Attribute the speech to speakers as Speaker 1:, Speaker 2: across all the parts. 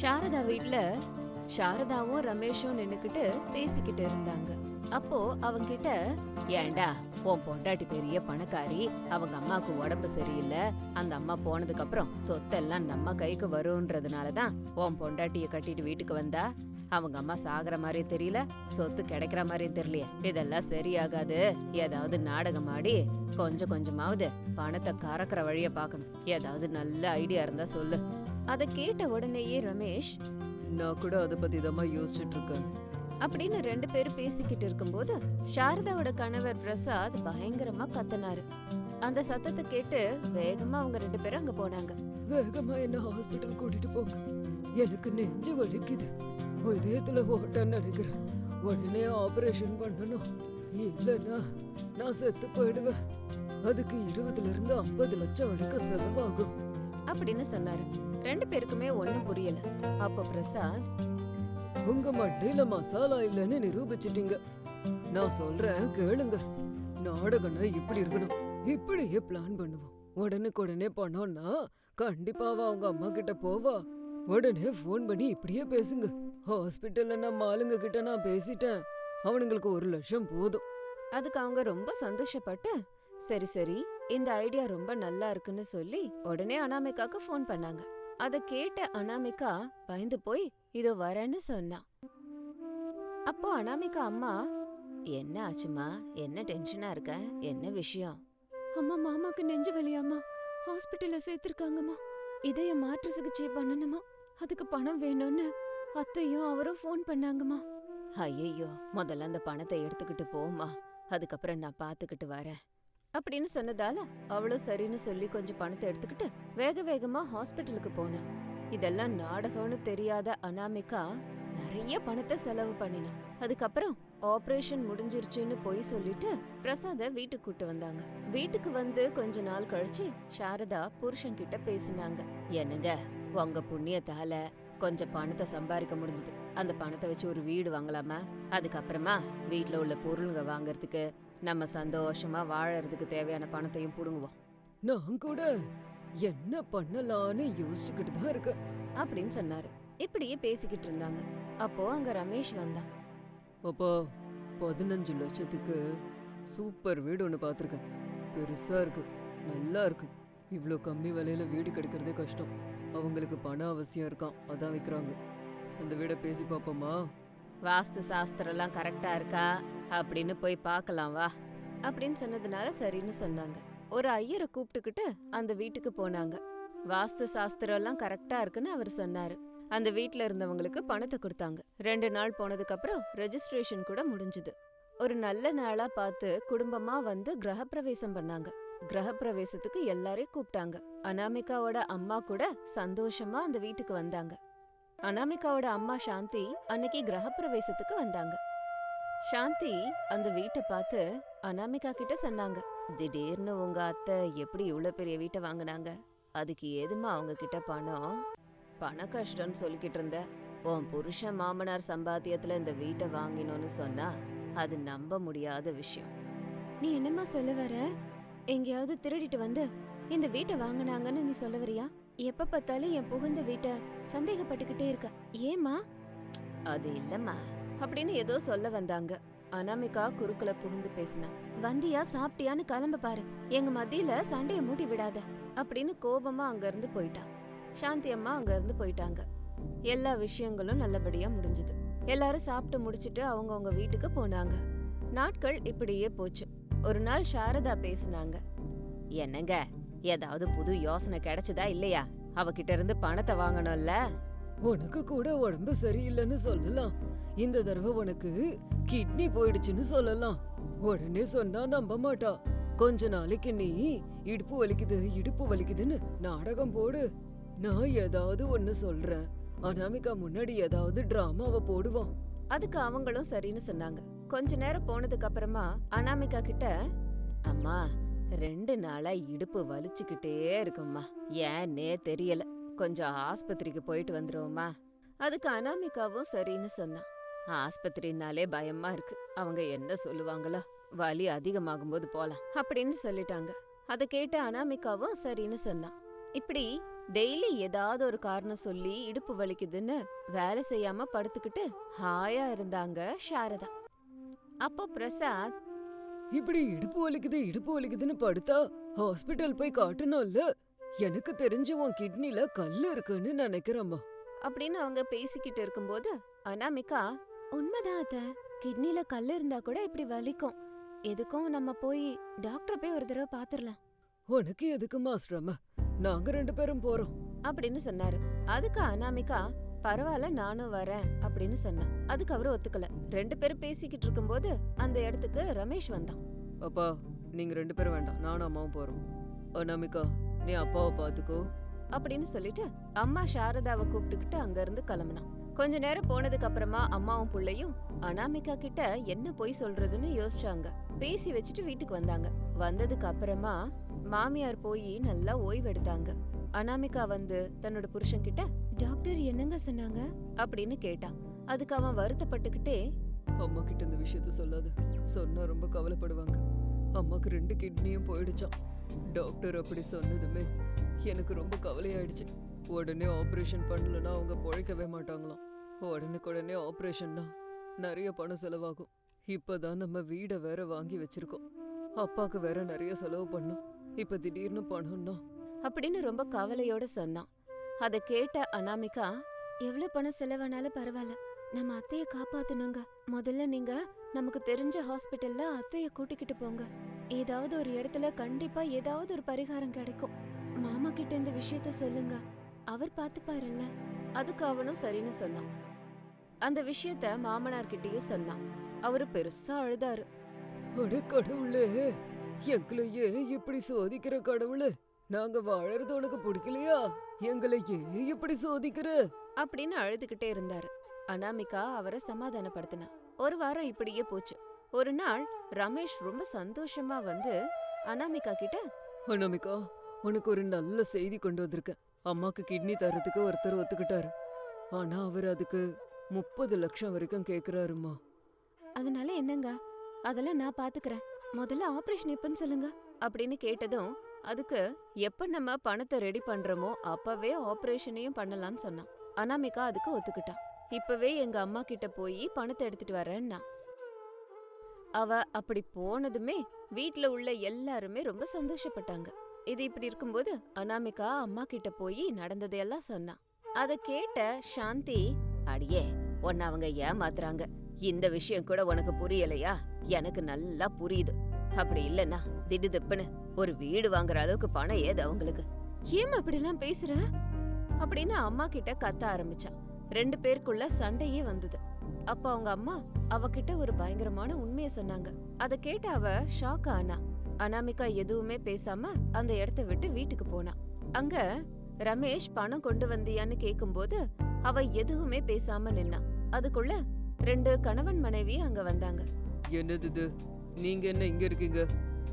Speaker 1: சாரதா வீட்ல சாரதாவும் ரமேஷும் நின்னுக்கிட்டு பேசிக்கிட்டு இருந்தாங்க. அப்போ அவங்கிட்ட ஏன்டா உன் பொண்டாட்டி பெரிய பணக்காரி அவங்க அம்மாவுக்கு உடம்பு சரியில்லை அந்த அம்மா போனதுக்கு அப்புறம் சொத்தெல்லாம் நம்ம கைக்கு வரும்ன்றதுனால தான் உன் பொண்டாட்டிய கட்டிட்டு வீட்டுக்கு வந்தா? அவங்க அம்மா சாகுற மாதிரியும் தெரியல சொத்து கிடைக்கிற மாதிரியும் தெரியலையே. இதெல்லாம் சரியாகாது. ஏதாவது நாடகம் ஆடி கொஞ்சம் கொஞ்சமாவது பணத்தை கறக்கிற வழிய பார்க்கணும். ஏதாவது நல்ல ஐடியா இருந்தா சொல்லு. அதை கேட்ட உடனேயே ரமேஷ்
Speaker 2: நான் கூட அதை பத்தி தான் யோசிச்சுட்டு இருக்கேன்
Speaker 1: அப்படின்னு ரெண்டு பேரும் பேசிக்கிட்டு இருக்கும்போது சாரதாவோட கணவர் பிரசாத் பயங்கரமா கத்துனாரு. அந்த சத்தத்தை கேட்டு வேகமா அவங்க ரெண்டு பேரும் அங்க போனாங்க.
Speaker 2: வேகமா என்ன ஹாஸ்பிட்டல் கூட்டிட்டு போங்க. எனக்கு நெஞ்சு வலிக்குது. இதயத்துல ஓட்டன்னு நினைக்கிறேன் உடனே ஆபரேஷன் பண்ணணும். இல்லைன்னா நான் செத்து போயிடுவேன். அதுக்கு இருபதுல இருந்து ஐம்பது லட்சம் வரைக்கும் செலவாகும்.
Speaker 1: அப்படின்னு சொன்னாரு. ரெண்டு பேருக்குமே ஒண்ணும் புரியல. அப்போ பிரசாத்
Speaker 2: உங்க மண்டையில மசாலா இல்லைன்னு நிரூபிச்சிட்டீங்க நான் சொல்றேன் கேளுங்க. நாடகம்னா இப்படி இருக்கணும். இப்படியே பிளான் பண்ணுவோம். உடனுக்குடனே பண்ணோம்னா கண்டிப்பா அவ அவங்க அம்மா கிட்ட போவா. உடனே ஃபோன் பண்ணி இப்படியே பேசுங்க. ஹாஸ்பிட்டல்ல நம்ம ஆளுங்க கிட்ட நான் பேசிட்டேன். அவனுங்களுக்கு ஒரு லட்சம் போதும்.
Speaker 1: அதுக்கு அவங்க ரொம்ப சந்தோஷப்பட்டு சரி சரி இந்த ஐடியா ரொம்ப நல்லா இருக்குன்னு சொல்லி உடனே அனாமிகாக்கு ஃபோன் பண்ணாங்க. அத கேட்ட அனாமிகா பயந்து போய் இதோ வரேன்னு சொன்னா. அப்போ அனாமிகா அம்மா என்ன ஆச்சுமா? என்ன டென்ஷனா இருக்க? என்ன விஷயம்? அம்மா மாமாக்கு நெஞ்சு வலியாமா ஹாஸ்பிட்டல்ல சேர்த்திருக்காங்கம்மா. இதய மாற்று சிகிச்சை பண்ணணுமா? அதுக்கு பணம் வேணும்னு அத்தையும் அவரும் ஃபோன் பண்ணாங்கம்மா. ஐயையோ முதல்ல அந்த பணத்தை எடுத்துக்கிட்டு போம்மா. அதுக்கப்புறம் நான் பாத்துக்கிட்டு வரேன். அப்படின்னு சொன்னதால அவளும் சரின்னு சொல்லி கொஞ்சம் பணத்தை எடுத்துக்கிட்டு வேக வேகமா ஹாஸ்பிட்டலுக்கு போனான் இதெல்லாம் நாடகம்னு தெரியாத அனாமிகா நிறைய பணத்தை செலவு பண்ணினான் அதுக்கப்புறம் ஆபரேஷன் முடிஞ்சிருச்சுன்னு போய் சொல்லிட்டு பிரசாத வீட்டுக்கு கூட்டு வந்தாங்க. வீட்டுக்கு வந்து கொஞ்ச நாள் கழிச்சு சாரதா புருஷன் கிட்ட பேசினாங்க. என்னங்க உங்க புண்ணியத்தால கொஞ்சம் பணத்தை சம்பாதிக்க முடிஞ்சது. அந்த பணத்தை வச்சு ஒரு வீடு வாங்கலாமா? அதுக்கப்புறமா வீட்டில் உள்ள பொருளுங்க வாங்குறதுக்கு நம்ம சந்தோஷமா வாழறதுக்கு தேவையான பணத்தையும் புடுங்குவோம்.
Speaker 2: நான் கூட என்ன பண்ணலான்னு யோசிச்சுக்கிட்டு தான் இருக்கேன்.
Speaker 1: அப்படின்னு சொன்னாரு. இப்படியே பேசிக்கிட்டு இருந்தாங்க. அப்போ அங்க ரமேஷ் வந்தான்.
Speaker 2: அப்பா பதினஞ்சு லட்சத்துக்கு சூப்பர் வீடு ஒன்று பார்த்துருக்கேன் பெருசா இருக்கு. நல்லா இருக்கு. இவ்வளோ கம்மி விலையில வீடு கிடைக்கிறதே கஷ்டம். அவங்களுக்கு பண அவசியம் இருக்கான் அதான் விற்கிறாங்க அந்த வீடை பேசி பார்ப்போமா
Speaker 1: வாஸ்து சாஸ்திரம்லாம் கரெக்டா இருக்கா? அப்படின்னு போய் பார்க்கலாம் வா. அப்படின்னு சொன்னதுனால சரின்னு சொன்னாங்க. ஒரு ஐயரை கூப்பிட்டுக்கிட்டு அந்த வீட்டுக்கு போனாங்க. வாஸ்து சாஸ்திரம் எல்லாம் கரெக்டா இருக்குன்னு அவர் சொன்னாரு. அந்த வீட்டில் இருந்தவங்களுக்கு பணத்தை கொடுத்தாங்க. ரெண்டு நாள் போனதுக்கு அப்புறம் ரெஜிஸ்ட்ரேஷன் கூட முடிஞ்சுது. ஒரு நல்ல நாளா பார்த்து குடும்பமா வந்து கிரகப்பிரவேசம் பண்ணாங்க. கிரகப்பிரவேசத்துக்கு எல்லாரையும் கூப்பிட்டாங்க. அனாமிகாவோட அம்மா கூட சந்தோஷமா அந்த வீட்டுக்கு வந்தாங்க. அனாமிகாவோட அம்மா சாந்தி அன்னைக்கு கிரகப்பிரவேசத்துக்கு வந்தாங்க. சாந்தி அந்த வீட்டை பார்த்து அனாமிகா கிட்ட சொன்னாங்க திடீர்னு உங்க அத்தை எப்படி இவ்வளோ பெரிய வீட்டை வாங்குனாங்க? அதுக்கு ஏதுமா அவங்க கிட்ட பணம்? பண கஷ்டம்னு சொல்லிக்கிட்டு இருந்த. உன் புருஷன் மாமனார் சம்பாத்தியத்துல இந்த வீட்டை வாங்கினோன்னு சொன்னா அது நம்ப முடியாத விஷயம். நீ என்னம்மா சொல்ல வர? எங்கேயாவது திருடிட்டு வந்து இந்த வீட்டை வாங்குனாங்கன்னு நீ சொல்ல வரியா? எப்ப பார்த்தாலும் என் புகுந்த வீட்டை சந்தேகப்பட்டுக்கிட்டே இருக்க. ஏமா அது இல்லம்மா. அப்படின்னு ஏதோ சொல்ல வந்தாங்க. அனாமிகா குறுக்குல புகுந்து பேசினா. வந்தியா சாப்பிட்டியான்னு கிளம்ப பாரு. எங்க மத்தியில சண்டைய மூட்டி விடாத. அப்படின்னு கோபமா அங்க இருந்து போயிட்டான் சாந்தி அம்மா அங்க இருந்து போயிட்டாங்க. எல்லா விஷயங்களும் நல்லபடியா முடிஞ்சது. எல்லாரும் சாப்பிட்டு முடிச்சிட்டு அவங்கவங்க வீட்டுக்கு போனாங்க. நாட்கள் இப்படியே போச்சு. ஒரு நாள் சாரதா பேசினாங்க. என்னங்க? ஏதாவது புது யோசனை கிடைச்சதா இல்லையா? அவகிட்ட இருந்து பணத்தை வாங்கணும்ல?
Speaker 2: உனக்கு கூட உடம்பு சரியில்லைன்னு சொல்லலாம். இந்த தடவை உனக்கு கிட்னி போயிடுச்சுன்னு சொல்லலாம். உடனே சொன்னா நம்ப மாட்டா. கொஞ்ச நாளைக்கு நீ இடுப்பு வலிக்குது இடுப்பு வலிக்குதுன்னு நாடகம் போடு. நான் ஏதாவது ஒன்னு சொல்றேன். அனாமிகா முன்னாடி ஏதாவது டிராமாவை போடுவான்.
Speaker 1: அதுக்கு அவங்களும் சரின்னு சொன்னாங்க. கொஞ்ச நேரம் போனதுக்கு அப்புறமா அனாமிகா கிட்ட அம்மா ரெண்டு நாளா இடுப்பு வலிச்சுக்கிட்டே இருக்கும்மா. ஏன்னே தெரியல. கொஞ்சம் ஆஸ்பத்திரிக்கு போயிட்டு வந்துருவோமா அதுக்கு அனாமிகாவும் சரின்னு சொன்னான் ஆஸ்பத்திரினாலே பயமா இருக்கு. அவங்க என்ன சொல்லுவாங்களோ வலி அதிகமாகும் போது போலாம் அப்படின்னு சொல்லிட்டாங்க. அதை கேட்டு அனாமிகாவும் சரின்னு சொன்னான் இப்படி டெய்லி ஏதாவது ஒரு காரணம் சொல்லி இடுப்பு வலிக்குதுன்னு வேலை செய்யாம படுத்துக்கிட்டு ஹாயா இருந்தாங்க சாரதா அப்போ பிரசாத்
Speaker 2: இப்படி இடுப்பு வலிக்குது இடுப்பு வலிக்குதுன்னு படுத்தா ஹாஸ்பிட்டல் போய் காட்டணும்ல? எனக்கு தெரிஞ்சு உன் கிட்னில கல்லு இருக்குன்னு நினைக்கிறேம்மா.
Speaker 1: அப்படின்னு அவங்க பேசிக்கிட்டு இருக்கும்போது அனாமிகா உண்மைதான் அத்த. கிட்னில கல் இருந்தா கூட இப்படி வலிக்கும். எதுக்கும் நம்ம போய் டாக்டர் போய் ஒரு தடவை பாத்துரலாம்.
Speaker 2: உனக்கு எதுக்குமா சிரம நாங்க ரெண்டு பேரும் போறோம்.
Speaker 1: அப்படின்னு சொன்னாரு. அதுக்கு அனாமிகா பரவாயில்ல நானும் வரேன் அப்படின்னு சொன்னான். அதுக்கு அவரு ஒத்துக்கல. ரெண்டு பேரும் பேசிக்கிட்டு இருக்கும்போது அந்த இடத்துக்கு ரமேஷ் வந்தான்.
Speaker 2: அப்பா நீங்க ரெண்டு பேரும் வேண்டாம். நானும் அம்மாவும் போறோம். அனாமிகா நீ அப்பாவை பாத்துக்கோ
Speaker 1: அப்படின்னு சொல்லிட்டு அம்மா சாரதாவை கூப்பிட்டுக்கிட்டு அங்க இருந்து கிளம்புனான். கொஞ்ச நேரம் போனதுக்கு அப்புறமா அம்மாவும் புள்ளையும் அனாமிகா கிட்ட என்ன போய் சொல்றதுன்னு யோசிச்சாங்க. பேசி வச்சுட்டு வீட்டுக்கு வந்தாங்க. வந்ததுக்கு அப்புறமா மாமியார் போய் நல்லா ஓய்வெடுத்தாங்க. அனாமிகா வந்து தன்னோட புருஷன் கிட்ட டாக்டர் என்னங்க சொன்னாங்க? அப்படின்னு கேட்டான். அதுக்கு அவன் வருத்தப்பட்டுக்கிட்டே
Speaker 2: அம்மா கிட்ட இந்த விஷயத்த சொல்லாத. சொன்னா ரொம்ப கவலைப்படுவாங்க. அம்மாக்கு ரெண்டு கிட்னியும் போயிடுச்சான் டாக்டர் அப்படி சொன்னதுமே எனக்கு ரொம்ப கவலையாயிடுச்சு. உடனே ஆப்ரேஷன் பண்ணலன்னா அவங்க பொழைக்கவே மாட்டாங்களாம். உடனுக்கு உடனே ஆப்ரேஷன்னா நிறைய பணம் செலவாகும். இப்போதான் நம்ம வீடை வேற வாங்கி வச்சிருக்கோம். அப்பாவுக்கு வேற நிறைய செலவு பண்ணோம். இப்போ திடீர்னு பணம்னா
Speaker 1: அப்படின்னு ரொம்ப கவலையோட சொன்னான். அத கேட்ட அனாமிகா எவ்வளவு பணம் செலவானாலும் பரவாயில்ல. நம்ம அத்தைய காப்பாத்தணுங்க. முதல்ல நீங்க நமக்கு தெரிஞ்ச ஹாஸ்பிட்டல்ல அத்தைய கூட்டிக்கிட்டு போங்க. ஏதாவது ஒரு இடத்துல கண்டிப்பா ஏதாவது ஒரு பரிகாரம் கிடைக்கும். மாமா கிட்ட இந்த விஷயத்த சொல்லுங்க. அவர் பாத்துப்பாருல்ல அதுக்கு அவனும் சரின்னு சொன்னான். அந்த விஷயத்த மாமனார்கிட்டயும் சொன்னான். அவரு பெருசா அழுதாரு.
Speaker 2: அட கடவுளே! எங்களையே இப்படி சோதிக்கிற கடவுளே! நாங்க வாழறது உனக்கு பிடிக்கலையா? எங்களை ஏன் இப்படி சோதிக்கிற?
Speaker 1: அப்படின்னு அழுதுகிட்டே இருந்தாரு. அனாமிகா அவரை சமாதானப்படுத்தினா. ஒரு வாரம் இப்படியே போச்சு. ஒரு நாள் ரமேஷ் ரொம்ப சந்தோஷமா வந்து அனாமிகா கிட்ட
Speaker 2: அனாமிகா உனக்கு ஒரு நல்ல செய்தி கொண்டு வந்திருக்கேன். அம்மாக்கு கிட்னி தரதுக்கு ஒருத்தர் ஒத்துக்கிட்டாரு. ஆனா அவர் அதுக்கு முப்பது லட்சம் வரைக்கும் கேக்குறாருமா
Speaker 1: அதனால என்னங்க? அதெல்லாம் நான் பாத்துக்கறேன். முதல்ல ஆபரேஷன் எப்பன்னு சொல்லுங்க. அப்படின்னு கேட்டதும் அதுக்கு எப்ப நம்ம பணத்தை ரெடி பண்றோமோ அப்பவே ஆபரேஷனையும் பண்ணலாம்னு சொன்னான். அனாமிகா அதுக்கு ஒத்துக்கிட்டான் இப்பவே எங்க அம்மா கிட்ட போய் பணத்தை எடுத்துட்டு வரேன்னா. அவ அப்படி போனதுமே வீட்ல உள்ள எல்லாருமே ரொம்ப சந்தோஷப்பட்டாங்க. இது இப்படி இருக்கும்போது அனாமிகா அம்மா கிட்ட போய் நடந்ததையெல்லாம் சொன்னான் அத கேட்ட சாந்தி அடியே உன்னை அவங்க ஏமாத்துறாங்க. இந்த விஷயம் கூட உனக்கு புரியலையா? எனக்கு நல்லா புரியுது. அப்படி இல்லனா திடுதிப்புன்னு ஒரு வீடு வாங்குற அளவுக்கு பணம் ஏது அவங்களுக்கு? ஏன் அப்படிலாம் பேசுற? அப்படின்னு அம்மா கிட்ட கத்த ஆரம்பிச்சா. ரெண்டு பேருக்குள்ள சண்டையே வந்தது. அப்ப அவங்க அம்மா அவகிட்ட ஒரு பயங்கரமான உண்மைய சொன்னாங்க. அத கேட்ட அவ ஷாக் ஆனா. அனாமிகா எதுவுமே பேசாம அந்த இடத்த விட்டு வீட்டுக்கு போனா. அங்க ரமேஷ் பணம் கொண்டு வந்தியான்னு கேக்கும்போது அவ எதுவுமே பேசாம நின்னா. அதுக்குள்ள ரெண்டு கணவன் மனைவி அங்க வந்தாங்க.
Speaker 2: என்னது நீங்க என்ன இங்க இருக்கீங்க?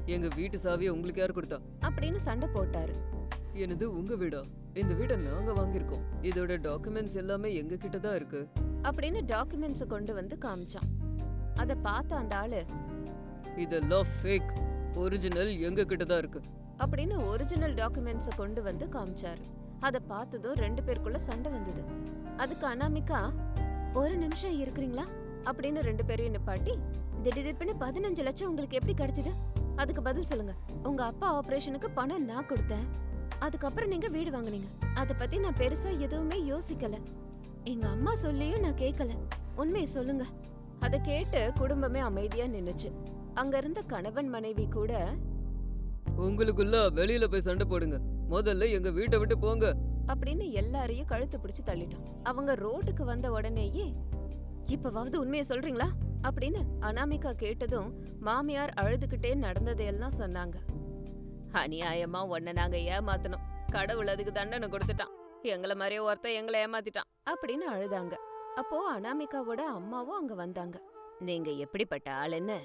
Speaker 2: எங்க வீட்டு சாவியை உங்களுக்கு யார் கொடுத்தா?
Speaker 1: அப்படின்னு சண்டை போட்டாரு.
Speaker 2: என்னது உங்க வீடா? இந்த வீடை நாங்க வாங்கியிருக்கோம். இதோட டாக்குமெண்ட்ஸ் எல்லாமே எங்க கிட்ட தான் இருக்கு.
Speaker 1: அப்படின்னு டாக்குமெண்ட்ஸ கொண்டு வந்து காமிச்சான். அத பார்த்த அந்த ஆளு
Speaker 2: இதெல்லாம் ஃபேக் ஒரிஜினல் எங்க கிட்ட தான் இருக்கு.
Speaker 1: அப்படின்னு ஒரிஜினல் டாக்குமெண்ட்ஸ கொண்டு வந்து காமிச்சாரு. அத பார்த்ததும் ரெண்டு பேருக்குள்ள சண்டை வந்தது. அதுக்கு அனாமிகா ஒரு நிமிஷம் இருக்கிறீங்களா? அப்படின்னு ரெண்டு பேரையும் நிப்பாட்டி திடீர்னு பதினஞ்சு லட்சம் உங்களுக்கு எப்படி கிடைச்சது? அதுக்கு பதில் சொல்லுங்க. உங்க அப்பா ஆபரேஷனுக்கு பணம் நான் கொடுத்தேன். அதுக்கப்புறம் நீங்க வீடு வாங்குனீங்க. அத பத்தி நான் பெருசா எதுவுமே யோசிக்கல. எங்க அம்மா சொல்லியும் நான் கேட்கல உண்மையை சொல்லுங்க. அத கேட்டு குடும்பமே அமைதியா நின்னுச்சு. அங்க இருந்த கணவன் மனைவி கூட
Speaker 2: உங்களுக்குள்ள வெளியில போய் சண்டை போடுங்க. முதல்ல எங்க வீட்டை விட்டு போங்க.
Speaker 1: அப்படின்னு எல்லாரையும் கழுத்து பிடிச்சு தள்ளிட்டான். அவங்க ரோட்டுக்கு வந்த உடனேயே இப்பவாவது உண்மையை சொல்றீங்களா? அப்படின்னு அனாமிகா கேட்டதும் மாமியார் அழுதுகிட்டே நடந்ததையெல்லாம் சொன்னாங்க. அநியாயமா உன்னை நாங்க ஏமாத்தணும். கடவுள் அதுக்கு தண்டனை கொடுத்துட்டான். எங்களை மாதிரியே ஒருத்தன் எங்களை ஏமாத்திட்டான். அப்படின்னு அழுதாங்க. அப்போ அனாமிகாவோட அம்மாவும் அங்க வந்தாங்க. நீங்க எப்படிப்பட்ட ஆளுன்னு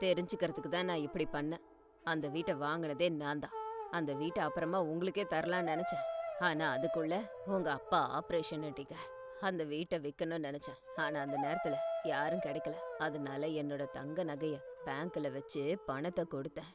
Speaker 1: தெரிஞ்சுக்கிறதுக்கு தான் நான் இப்படி பண்ணேன். அந்த வீட்டை வாங்கினதே நான் தான். அந்த வீட்டை அப்புறமா உங்களுக்கே தரலாம்னு நினைச்சேன். ஆனா அதுக்குள்ள உங்க அப்பா ஆபரேஷன் அந்த வீட்டை விற்கணும்னு நினைச்சேன். ஆனா அந்த நேரத்துல யாரும் கிடைக்கல. அதனால என்னோட தங்க நகைய பேங்க்ல வச்சு பணத்தை கொடுத்தேன்.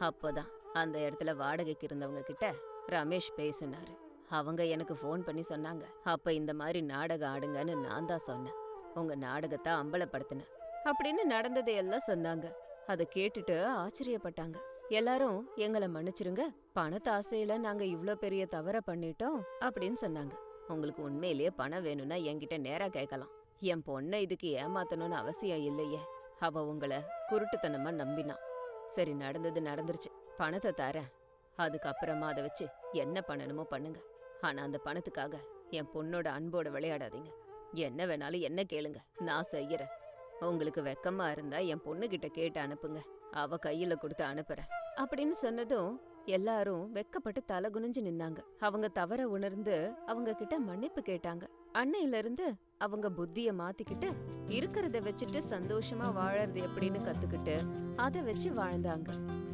Speaker 1: அப்போதான் அந்த இடத்துல வாடகைக்கு இருந்தவங்க கிட்ட ரமேஷ் பேசினாரு. அவங்க எனக்கு ஃபோன் பண்ணி சொன்னாங்க. அப்ப இந்த மாதிரி நாடகம் ஆடுங்கன்னு நான் தான் சொன்னேன். உங்க நாடகத்தை அம்பலப்படுத்தினேன். அப்படின்னு நடந்ததை எல்லாம் சொன்னாங்க. அதை கேட்டுட்டு ஆச்சரியப்பட்டாங்க. எல்லாரும் எங்களை மன்னிச்சிருங்க. பணத்து ஆசையில நாங்க இவ்ளோ பெரிய தவற பண்ணிட்டோம் அப்படின்னு சொன்னாங்க. உங்களுக்கு உண்மையிலேயே பணம் வேணும்னா என்கிட்ட நேரா கேட்கலாம். என் பொண்ணை இதுக்கு ஏமாத்தணும்னு அவசியம் இல்லையே. அவ உங்களை குருட்டுத்தனமா நம்பினான் சரி நடந்தது நடந்துருச்சு. பணத்தை தரேன். அதுக்கப்புறமா அதை வச்சு என்ன பண்ணணுமோ பண்ணுங்க. ஆனா அந்த பணத்துக்காக என் பொண்ணோட அன்போட விளையாடாதீங்க. என்ன வேணாலும் என்ன கேளுங்க. நான் செய்யறேன். உங்களுக்கு வெக்கமா இருந்தா என் பொண்ணு கிட்ட கேட்டு அனுப்புங்க. அவ கையில கொடுத்து அனுப்புறேன். அப்படின்னு சொன்னதும் எல்லாரும் வெக்கப்பட்டு தலை குனிஞ்சு நின்னாங்க. அவங்க தவற உணர்ந்து அவங்க கிட்ட மன்னிப்பு கேட்டாங்க. அன்னையில இருந்து அவங்க புத்திய மாத்திக்கிட்டு இருக்கிறத வச்சுட்டு சந்தோஷமா வாழறது எப்படின்னு கத்துக்கிட்டு அதை வச்சு வாழ்ந்தாங்க.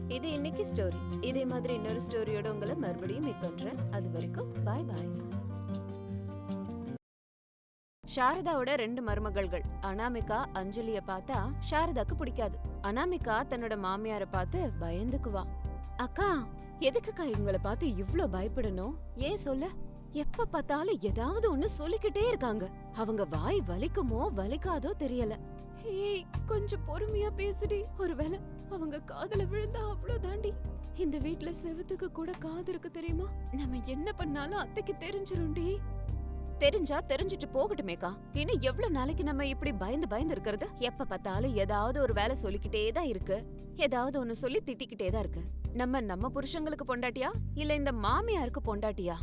Speaker 1: இது இன்னைக்கு ஸ்டோரி இதே மாதிரி இன்னொரு ஸ்டோரியோட உங்களை மறுபடியும் மீட் பண்றேன். அது வரைக்கும் பாய் பாய் சாரதாவோட ரெண்டு மருமகள்கள் அனாமிகா அஞ்சலிய பார்த்தா சாரதாக்கு பிடிக்காது. அனாமிகா தன்னோட மாமியார பார்த்து பயந்துக்குவா. அக்கா எதுக்குக்கா இவங்கள பார்த்து இவ்ளோ பயப்படணும்? ஏன் சொல்ல? எப்ப பார்த்தாலும் ஏதாவது ஒண்ணு சொல்லிக்கிட்டே இருக்காங்க. அவங்க வாய் வலிக்குமோ வலிக்காதோ தெரியல. ஏய் கொஞ்சம் பொறுமையா பேசுடி. ஒருவேளை அவங்க காதுல விழுந்தா அவ்ளோ தாண்டி இந்த வீட்ல செவத்துக்கு கூட காது இருக்கு தெரியுமா? நம்ம என்ன பண்ணாலும் அத்தைக்கு தெரிஞ்சிரும்டி. தெரிஞ்சா தெரிஞ்சிட்டு போகட்டுமேக்கா இன்னும் எவ்வளவு நாளைக்கு நம்ம இப்படி பயந்து பயந்து இருக்கிறது? எப்ப பார்த்தாலும் ஏதாவது ஒரு வேலை சொல்லிக்கிட்டே தான் இருக்கு. ஏதாவது ஒன்னு சொல்லி திட்டிக்கிட்டே தான் இருக்கு. நம்ம நம்ம புருஷங்களுக்கு பொண்டாட்டியா? இல்ல இந்த மாமியாருக்கு பொண்டாட்டியா?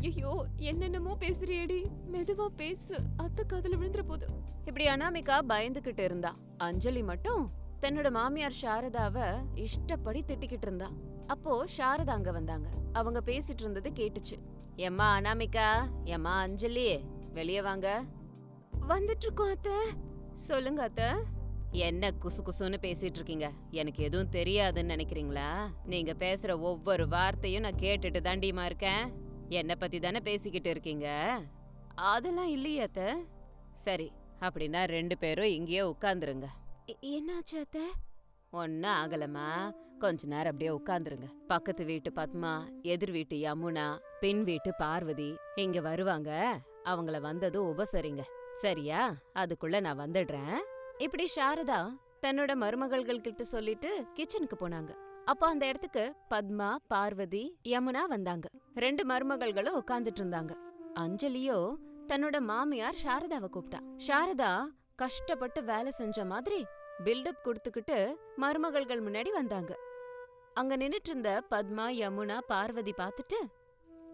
Speaker 1: ஐயோ என்னென்னமோ பேசுறியடி. மெதுவா பேசு. அத்தை காதுல விழுந்துற போது. இப்படி அனாமிகா பயந்துகிட்டு இருந்தா. அஞ்சலி மட்டும் தன்னோட மாமியார் சாரதாவ இஷ்டப்படி திட்டிக்கிட்டு இருந்தா. அப்போ சாரதா அங்க வந்தாங்க. அவங்க பேசிட்டு இருந்தது கேட்டுச்சு. எம்மா அனாமிகா? எம்மா அஞ்சலி? வெளிய வாங்க. வந்துட்டு இருக்கோம் அத்த. சொல்லுங்க அத்த. என்ன குசு குசுன்னு பேசிட்டு இருக்கீங்க? எனக்கு எதுவும் தெரியாதுன்னு நினைக்கிறீங்களா? நீங்க பேசுற ஒவ்வொரு வார்த்தையும் நான் கேட்டுட்டு தாண்டிமா இருக்கேன். என்ன பத்தி தானே பேசிக்கிட்டு இருக்கீங்க? அதெல்லாம் இல்லையே அத்த. சரி அப்படின்னா ரெண்டு பேரும் இங்கேயே உட்காந்துருங்க என்னாச்சு அத்த? ஒன்னும் ஆகலம்மா. கொஞ்ச நேரம் அப்படியே உட்காந்துருங்க பக்கத்து வீட்டு பத்மா எதிர் வீட்டு யமுனா பின் வீட்டு பார்வதி இங்க வருவாங்க. அவங்கள வந்ததும் உபசரிங்க. சரியா? அதுக்குள்ள நான் வந்துடுறேன். இப்படி சாரதா தன்னோட மருமகள்கள் கிட்ட சொல்லிட்டு கிச்சனுக்கு போனாங்க. அப்போ அந்த இடத்துக்கு பத்மா பார்வதி யமுனா வந்தாங்க. ரெண்டு மருமகள்களும் உட்கார்ந்துட்டு இருந்தாங்க. அஞ்சலியோ தன்னோட மாமியார் சாரதாவை கூப்பிட்டா. சாரதா கஷ்டப்பட்டு வேலை செஞ்ச மாதிரி பில்டப் கொடுத்துக்கிட்டு மருமகள்கள் முன்னாடி வந்தாங்க. அங்க நின்னுட்டு இருந்த பத்மா யமுனா பார்வதி பார்த்துட்டு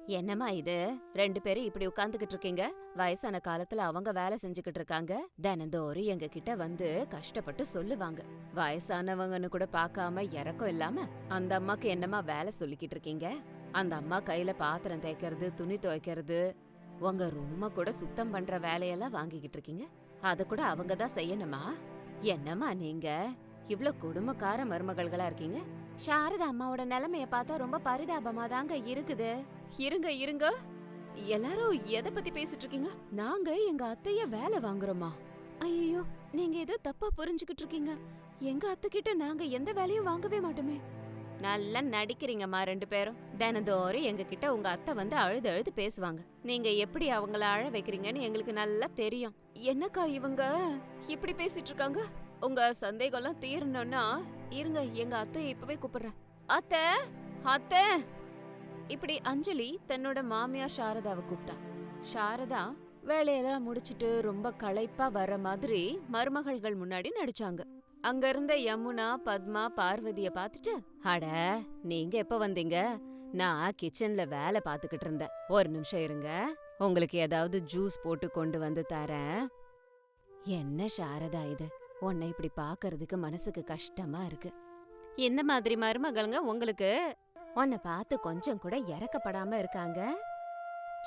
Speaker 1: என்னம்மா இது? ரெண்டு பேரும் இப்படி உட்காந்துகிட்டு இருக்கீங்க. வயசான காலத்துல அவங்க வேலை செஞ்சுக்கிட்டு இருக்காங்க. தினந்தோறும் எங்க கிட்ட வந்து கஷ்டப்பட்டு சொல்லுவாங்க. வயசானவங்கன்னு கூட பார்க்காம இறக்கம் இல்லாம அந்த அம்மாக்கு என்னம்மா வேலை சொல்லிக்கிட்டு இருக்கீங்க? அந்த அம்மா கையில பாத்திரம் தேய்க்கிறது துணி துவைக்கிறது உங்க ரூம கூட சுத்தம் பண்ற வேலையெல்லாம் வாங்கிக்கிட்டு இருக்கீங்க. அத கூட அவங்க தான் செய்யணுமா? என்னம்மா நீங்க? இவ்ளோ குடும்பக்கார மருமகள்களா இருக்கீங்க. சாரதா அம்மாவோட நிலைமைய பார்த்தா ரொம்ப பரிதாபமா தாங்க இருக்குது. இருங்க இருங்க. எல்லாரும் எதை பத்தி பேசிட்டு இருக்கீங்க? நாங்க எங்க அத்தைய வேலை வாங்குறோமா? ஐயோ நீங்க ஏதோ தப்பா புரிஞ்சுக்கிட்டு இருக்கீங்க. எங்க அத்தை கிட்ட நாங்க எந்த வேலையும் வாங்கவே மாட்டோமே. நல்லா நடிக்கிறீங்கம்மா ரெண்டு பேரும். தினந்தோறும் எங்க கிட்ட உங்க அத்தை வந்து அழுது அழுது பேசுவாங்க. நீங்க எப்படி அவங்கள அழ வைக்கிறீங்கன்னு எங்களுக்கு நல்லா தெரியும். என்னக்கா இவங்க? இப்படி பேசிட்டு இருக்காங்க? உங்க சந்தேகம்லாம் தீரணும்னா இருங்க எங்க அத்தை இப்பவே கூப்பிடுறேன் அத்தை அத்தை. இப்படி அஞ்சலி தன்னோட மாமியார் சாரதாவை கூப்பிட்டா. சாரதா வேலையெல்லாம் முடிச்சிட்டு ரொம்ப களைப்பா வர மாதிரி மருமகள்கள் முன்னாடி நடிச்சாங்க. அங்க இருந்த யமுனா பத்மா பார்வதிய பாத்துட்டு அட நீங்க எப்ப வந்தீங்க? நான் கிச்சன்ல வேலை பாத்துக்கிட்டு இருந்தேன். ஒரு நிமிஷம் இருங்க. உங்களுக்கு ஏதாவது ஜூஸ் போட்டு கொண்டு வந்து தரேன். என்ன சாரதா இது? உன்னை இப்படி பார்க்கறதுக்கு மனசுக்கு கஷ்டமா இருக்கு. எந்த மாதிரி மருமகளுங்க உங்களுக்கு? உன்னை பார்த்து கொஞ்சம் கூட இறக்கப்படாம இருக்காங்க?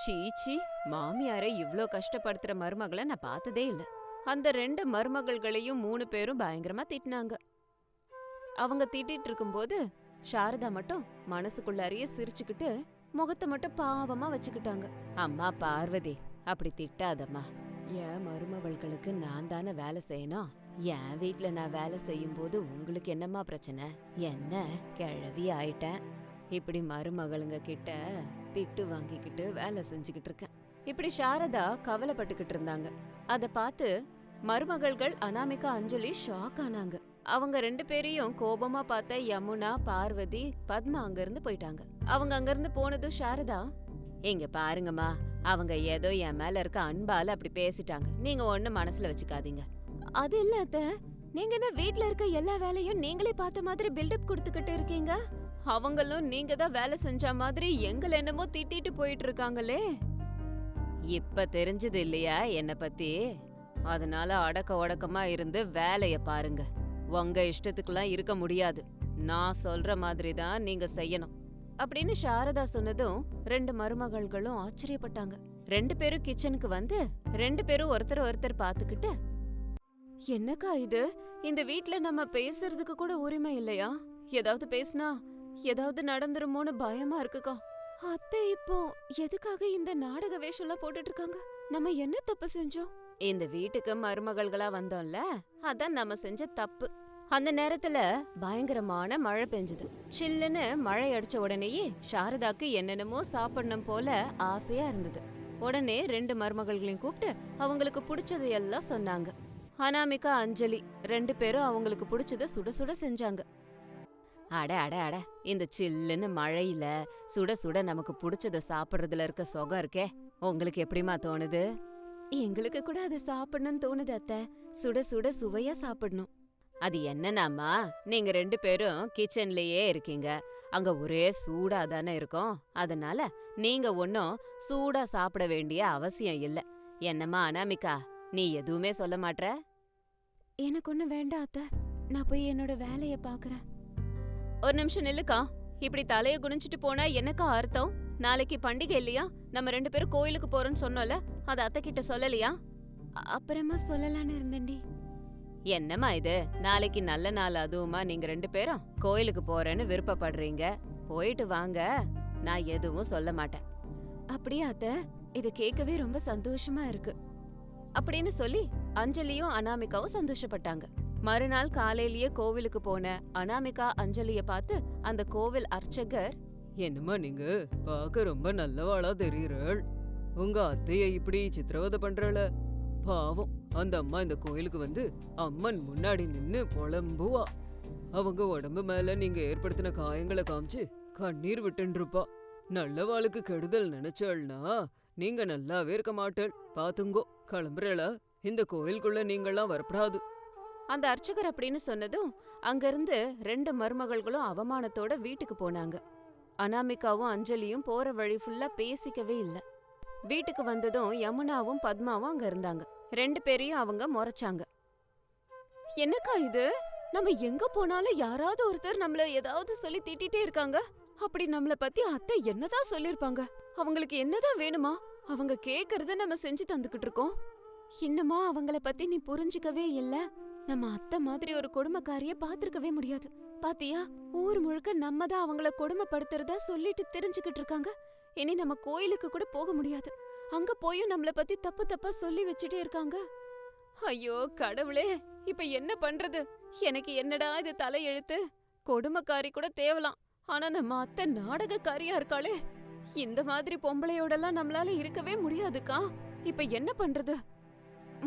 Speaker 1: சீச்சி மாமியாரை இவ்ளோ கஷ்டப்படுத்துற மருமகளை நான் பார்த்ததே இல்ல. அந்த ரெண்டு மருமகள்களையும் மூணு பேரும் பயங்கரமா திட்டினாங்க. அவங்க திட்டிட்டு இருக்கும்போது சாரதா மட்டும் மனசுக்குள்ளாரையே சிரிச்சுக்கிட்டு முகத்தை மட்டும் பாவமா வச்சுக்கிட்டாங்க. அம்மா பார்வதி அப்படி திட்டாதம்மா. என் மருமவள்களுக்கு நான் தானே வேலை செய்யணும்? என் வீட்ல நான் வேலை செய்யும் போது உங்களுக்கு என்னம்மா பிரச்சனை? என்ன? கிழவி ஆயிட்டேன். இப்படி மருமகளுங்க கிட்ட திட்டு வாங்கிக்கிட்டு வேலை செஞ்சுக்கிட்டு இருக்கேன். இப்படி சாரதா கவலைப்பட்டுக்கிட்டு இருந்தாங்க. அத பார்த்து மருமகள்கள் அனாமிகா அஞ்சலி ஷாக் ஆனாங்க. அவங்க ரெண்டு பேரையும் கோபமா பார்த்த யமுனா பார்வதி பத்மா அங்கிருந்து போயிட்டாங்க. அவங்க அங்கிருந்து போனதும் சாரதா இங்க பாருங்கம்மா அவங்க ஏதோ என் மேல இருக்க அன்பால அப்படி பேசிட்டாங்க. நீங்க ஒண்ணு மனசுல வச்சுக்காதீங்க. அது இல்ல அத்த. நீங்க என்ன வீட்ல இருக்க எல்லா வேலையும் நீங்களே பார்த்த மாதிரி பில்டப் கொடுத்துக்கிட்டு இருக்கீங்க? அவங்களும் நீங்க தான் வேலை செஞ்ச மாதிரி எங்களை என்னமோ திட்டிட்டு போயிட்டு இருக்காங்களே இப்ப தெரிஞ்சது இல்லையா என்ன பத்தி? அதனால அடக்க ஒடக்கமா இருந்து வேலைய பாருங்க. உங்க இஷ்டத்துக்குலாம் இருக்க முடியாது. நான் சொல்ற மாதிரி தான் நீங்க செய்யணும். அப்படின்னு சாரதா சொன்னதும் ரெண்டு மருமகள்களும் ஆச்சரியப்பட்டாங்க. ரெண்டு பேரும் கிச்சனுக்கு வந்து ரெண்டு பேரும் ஒருத்தர் ஒருத்தர் பாத்துக்கிட்டு என்னக்கா இது? இந்த வீட்ல நம்ம பேசுறதுக்கு கூட உரிமை இல்லையா? ஏதாவது பேசினா ஏதாவது நடந்துருமோன்னு பயமா இருக்குக்கா. அத்தை இப்போ எதுக்காக இந்த நாடக வேஷம் எல்லாம் போட்டுட்டு இருக்காங்க நம்ம என்ன தப்பு செஞ்சோம்? இந்த வீட்டுக்கு மருமகள்களா வந்தோம்ல அதான் நம்ம செஞ்ச தப்பு. அந்த நேரத்துல பயங்கரமான மழை பெஞ்சுது. சில்லுன்னு மழை அடிச்ச உடனேயே சாரதாக்கு என்னென்னமோ சாப்பிடணும் போல ஆசையா இருந்தது. உடனே ரெண்டு மருமகள்களையும் கூப்பிட்டு அவங்களுக்கு பிடிச்சதையெல்லாம் சொன்னாங்க. அனாமிகா அஞ்சலி ரெண்டு பேரும் அவங்களுக்கு பிடிச்சத சுட சுட செஞ்சாங்க. அட அட அட இந்த சில்லுன்னு மழையில சுட சுட நமக்கு பிடிச்சத சாப்பிடுறதுல இருக்க சுகம் இருக்கே. உங்களுக்கு எப்படிமா தோணுது? எங்களுக்கு கூட அது சாப்பிடணும்னு தோணுது அத்தை. சுட சுட சுவையா சாப்பிடணும். அது என்னன்னாமா நீங்க ரெண்டு பேரும் கிச்சன்லயே இருக்கீங்க. அங்க ஒரே சூடா தானே இருக்கும். அதனால நீங்க ஒன்னும் சூடா சாப்பிட வேண்டிய அவசியம் இல்ல. என்னம்மா அனாமிகா நீ எதுவுமே சொல்ல மாட்ற? எனக்கு ஒண்ணு வேண்டாம் அத்த. நான் போய் என்னோட வேலைய பாக்குறேன் ஒரு நிமிஷம் நில்லுக்கா. இப்படி தலைய குனிஞ்சிட்டு போனா என்னக்கா அர்த்தம்? நாளைக்கு பண்டிகை இல்லையா? நம்ம ரெண்டு பேரும் கோயிலுக்கு போறோம்னு சொன்னோம்ல அது அத்தை கிட்ட சொல்லலையா? அப்புறமா சொல்லலான்னு இருந்தேன்டி. என்னம்மா இது? நாளைக்கு நல்ல நாள் அதுவுமா? நீங்க ரெண்டு பேரும் கோயிலுக்கு போறேன்னு விருப்பப்படுறீங்க. போயிட்டு வாங்க. நான் எதுவும் சொல்ல மாட்டேன். அப்படியே அத்த? இத கேட்கவே ரொம்ப சந்தோஷமா இருக்கு. அப்படின்னு சொல்லி அஞ்சலியும் அனாமிகாவும் சந்தோஷப்பட்டாங்க. மறுநாள் காலையிலேயே கோவிலுக்கு போன அனாமிகா அஞ்சலிய பார்த்து அந்த கோவில் அர்ச்சகர்
Speaker 2: என்னம்மா நீங்க? பார்க்க ரொம்ப நல்லவாளா தெரியுறாள். உங்க அத்தைய இப்படி சித்திரவதை பண்றாள? பாவம் அந்த அம்மா இந்த கோயிலுக்கு வந்து அம்மன் முன்னாடி நின்னு புலம்புவா. அவங்க உடம்பு மேல நீங்க ஏற்படுத்தின காயங்களை காமிச்சு கண்ணீர் விட்டுருப்பா நல்லவாளுக்கு கெடுதல் நினைச்சாள்னா நீங்க நல்லாவே இருக்க மாட்டாள். பாத்துங்கோ கிளம்புறேளா? இந்த கோயிலுக்குள்ள நீங்கள்லாம் வரப்படாது.
Speaker 1: அந்த அர்ச்சகர் அப்படின்னு சொன்னதும் அங்கிருந்து ரெண்டு மருமகள்களும் அவமானத்தோட வீட்டுக்கு போனாங்க. அனாமிகாவும் அஞ்சலியும் போற வழி ஃபுல்லா பேசிக்கவே இல்ல. வீட்டுக்கு வந்ததும் யமுனாவும் பத்மாவும் அங்க இருந்தாங்க. ரெண்டு பேரையும் அவங்க முறைச்சாங்க. என்னக்கா இது? நம்ம எங்க போனாலும் யாராவது ஒருத்தர் நம்மள ஏதாவது சொல்லி திட்டிட்டே இருக்காங்க. அப்படி நம்மள பத்தி அத்தை என்னதான் சொல்லிருப்பாங்க? அவங்களுக்கு என்னதான் வேணுமா? அவங்க கேக்குறத நம்ம செஞ்சு தந்துகிட்டு இருக்கோம். இன்னுமா அவங்கள பத்தி நீ புரிஞ்சுக்கவே இல்ல? நம்ம அத்தை மாதிரி ஒரு கொடுமைக்காரிய பாத்திருக்கவே முடியாது. பாத்தியா? ஊர் முழுக்க நம்ம தான் அவங்கள கொடுமைப்படுத்துறதா சொல்லிட்டு தெரிஞ்சுக்கிட்டு இருக்காங்க. இனி நம்ம கோயிலுக்கு கூட போக முடியாது. அங்க போயும் நம்மள பத்தி தப்பு தப்பா சொல்லி வச்சுட்டே இருக்காங்க. ஐயோ கடவுளே! இப்ப என்ன பண்றது? எனக்கு என்னடா இது தலையெழுத்து? கொடுமைக்காரி கூட தேவலாம். ஆனா நம்ம அத்தை நாடகக்காரியா இருக்காளே. இந்த மாதிரி பொம்பளையோடலாம் நம்மளால இருக்கவே முடியாதுக்கா. இப்ப என்ன பண்றது?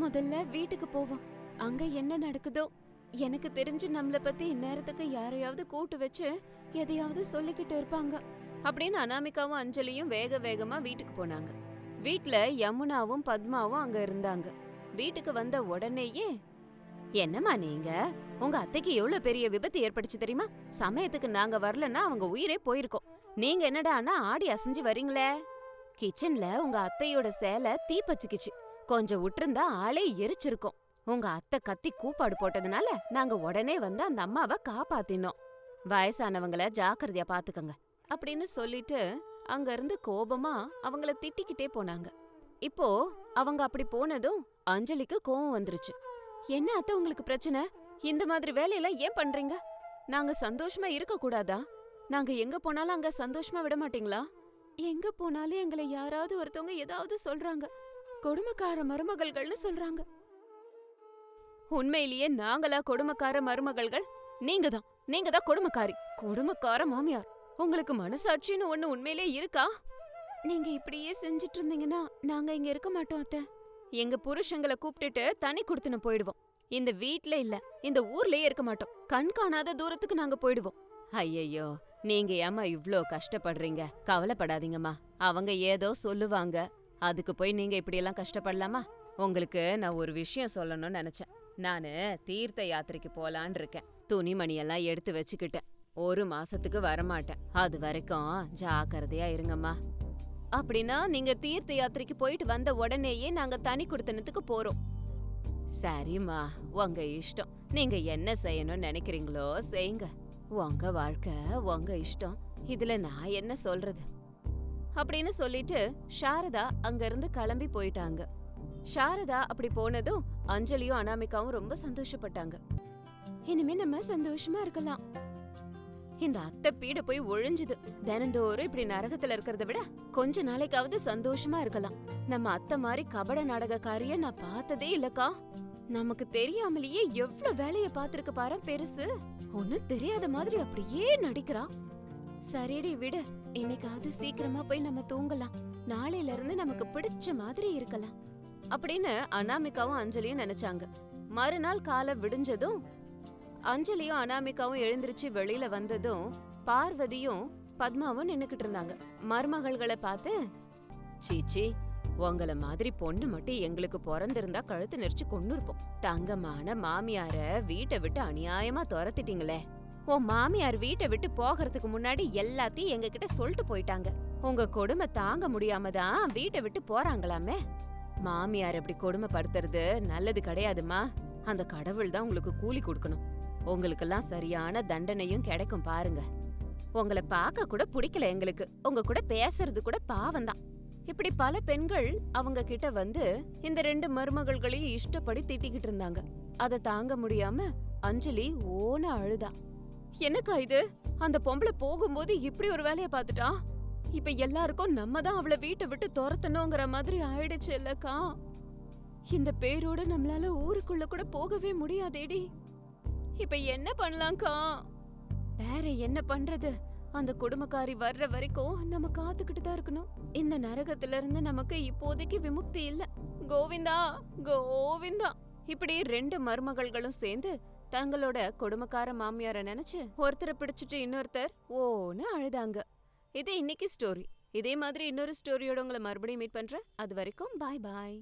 Speaker 1: முதல்ல வீட்டுக்கு போவோம். அங்க என்ன நடக்குதோ எனக்கு தெரிஞ்சு நம்மள பத்தி இந்நேரத்துக்கு யாரையாவது கூட்டு வச்சு எதையாவது சொல்லிக்கிட்டு இருப்பாங்க. அப்படின்னு அனாமிகாவும் அஞ்சலியும் வேக வேகமா வீட்டுக்கு போனாங்க. வீட்ல யமுனாவும் பத்மாவும் அங்க இருந்தாங்க. வீட்டுக்கு வந்த உடனேயே என்னம்மா நீங்க? உங்க அத்தைக்கு எவ்வளவு பெரிய விபத்து ஏற்பட்டுச்சு தெரியுமா? சமயத்துக்கு நாங்க வரலன்னா அவங்க உயிரே போயிருக்கோம். நீங்க என்னடான்னா ஆடி அசைஞ்சு வரீங்களே? கிச்சன்ல உங்க அத்தையோட சேலை தீ பச்சுக்குச்சு. கொஞ்சம் விட்டுருந்தா ஆளே எரிச்சிருக்கும். உங்க அத்தை கத்தி கூப்பாடு போட்டதுனால நாங்க உடனே வந்து அந்த அம்மாவை காப்பாத்தினோம். வயசானவங்கள ஜாக்கிரதையா பாத்துக்கங்க. அப்படின்னு சொல்லிட்டு அங்க இருந்து கோபமா அவங்கள திட்டிக்கிட்டே போனாங்க. இப்போ அவங்க அப்படி போனதும் அஞ்சலிக்கு கோவம் வந்துருச்சு. என்ன அத்தை உங்களுக்கு பிரச்சனை? இந்த மாதிரி வேலையெல்லாம் ஏன் பண்றீங்க? நாங்க சந்தோஷமா இருக்க கூடாதா? நாங்க எங்க போனாலும் அங்க சந்தோஷமா விட மாட்டீங்களா? எங்க போனாலும் எங்களை யாராவது ஒருத்தவங்க ஏதாவது சொல்றாங்க. கொடுமக்கார மருமகள்கள்னு சொல்றாங்க. உண்மையிலேயே நாங்களா கொடுமக்கார மருமகள்கள்? நீங்க தான் நீங்க தான் கொடுமக்காரி. கொடுமக்கார மாமியார். உங்களுக்கு மனசாட்சின்னு ஒண்ணு உண்மையிலே இருக்கா? நீங்க இப்படியே செஞ்சுட்டு இருந்தீங்கன்னா நாங்க இங்க இருக்க மாட்டோம் அத்தை. எங்க புருஷங்களை கூப்பிட்டுட்டு தனி கொடுத்துன போயிடுவோம். இந்த வீட்ல இல்ல இந்த ஊர்லயே இருக்க மாட்டோம். கண் காணாத தூரத்துக்கு நாங்க போயிடுவோம். ஐயையோ நீங்க ஏமா இவ்ளோ கஷ்டப்படுறீங்க? கவலைப்படாதீங்கம்மா. அவங்க ஏதோ சொல்லுவாங்க. அதுக்கு போய் நீங்க இப்படியெல்லாம் கஷ்டப்படலாமா? உங்களுக்கு நான் ஒரு விஷயம் சொல்லணும்னு நினைச்சேன். நான் தீர்த்த யாத்திரைக்கு போலான் இருக்கேன். துணிமணியெல்லாம் எடுத்து வச்சுக்கிட்டேன். ஒரு மாசத்துக்கு வரமாட்டேன். அது வரைக்கும் ஜாக்கிரதையா இருங்கம்மா. அப்படின்னா நீங்க தீர்த்த யாத்திரைக்கு போயிட்டு வந்த உடனேயே நாங்க தனி குடுத்தனத்துக்கு போறோம். சரிம்மா உங்க இஷ்டம். நீங்க என்ன செய்யணும்னு நினைக்கிறீங்களோ செய்யுங்க. உங்க வாழ்க்கை உங்க இஷ்டம். இதுல நான் என்ன சொல்றது? அப்படின்னு சொல்லிட்டு சாரதா அங்கிருந்து கிளம்பி போயிட்டாங்க. சாரதா அப்படி போனதும் அஞ்சலியும் அனாமிகாவும் ரொம்ப சந்தோஷப்பட்டாங்க. இனிமே நம்ம சந்தோஷமா இருக்கலாம். இந்த அத்தை பீட போய் ஒழிஞ்சுது. தினந்தோறும் இப்படி நரகத்துல இருக்கிறத விட கொஞ்ச நாளைக்காவது சந்தோஷமா இருக்கலாம். நம்ம அத்தை மாதிரி கபட நாடகக்காரிய நான் பார்த்ததே இல்லக்கா. நமக்கு தெரியாமலேயே எவ்வளவு வேலைய பாத்திருக்க பாரு பெருசு. ஒண்ணும் தெரியாத மாதிரி அப்படியே நடிக்கிறா. சரிடி விடு. இன்னைக்காவது சீக்கிரமா போய் நம்ம தூங்கலாம். நாளையில இருந்து நமக்கு பிடிச்ச மாதிரி இருக்கலாம். அப்படின்னு அனாமிகாவும் அஞ்சலியும் நினைச்சாங்க. மறுநாள் காலை விடிஞ்சதும் அஞ்சலியும் அனாமிகாவும் எழுந்திருச்சு வெளியில வந்ததும் பார்வதியும் பத்மாவும் நின்னுக்கிட்டு இருந்தாங்க. மருமகள்களை பார்த்து சீச்சி உங்களை மாதிரி பொண்ணு மட்டும் எங்களுக்கு பிறந்திருந்தா கழுத்து நெரிச்சு கொண்டு இருப்போம் தங்கமான மாமியார வீட்டை விட்டு அநியாயமா துரத்திட்டீங்களே. உன் மாமியார் வீட்டை விட்டு போகிறதுக்கு முன்னாடி எல்லாத்தையும் எங்ககிட்ட சொல்லிட்டு போயிட்டாங்க. உங்க கொடுமை தாங்க முடியாம தான் வீட்டை விட்டு போறாங்களாமே? மாமியார் அப்படி கொடுமைப்படுத்துறது நல்லது கிடையாதுமா? அந்த கடவுள் தான் உங்களுக்கு கூலி கொடுக்கணும். உங்களுக்கெல்லாம் சரியான தண்டனையும் கிடைக்கும் பாருங்க. உங்களை பார்க்க கூட பிடிக்கல எங்களுக்கு. உங்க கூட பேசுறது கூட பாவம் தான். இப்படி பல பெண்கள் அவங்க கிட்ட வந்து இந்த ரெண்டு மருமகள்களையும் இஷ்டப்படி திட்டிக்கிட்டு இருந்தாங்க. அதை தாங்க முடியாம அஞ்சலி ஓன அழுதா. என்னக்கா இது? அந்த பொம்பளை போகும்போது இப்படி ஒரு வேலைய பார்த்துட்டா? இப்ப எல்லாருக்கும் நம்ம தான் அவளை வீட்டை விட்டு துரத்தணுங்கிற மாதிரி ஆயிடுச்சு இல்லக்கா. இந்த பேரோட நம்மளால ஊருக்குள்ள கூட போகவே முடியாதேடி. இப்ப என்ன பண்ணலாம்க்கா? வேற என்ன பண்றது? அந்த குடும்பக்காரி வர்ற வரைக்கும் நம்ம காத்துக்கிட்டு தான் இருக்கணும். இந்த நரகத்துல இருந்து நமக்கு இப்போதைக்கு விமுக்தி இல்ல. கோவிந்தா கோவிந்தா. இப்படி ரெண்டு மருமகள்களும் சேர்ந்து தங்களோட கொடுமைக்கார மாமியார நினைச்சு ஒருத்தரை பிடிச்சிட்டு இன்னொருத்தர் ஓன்னு அழுதாங்க. இது இன்னைக்கு ஸ்டோரி இதே மாதிரி இன்னொரு ஸ்டோரியோட உங்களை மறுபடியும் மீட் பண்றேன். அது வரைக்கும் பாய் பாய்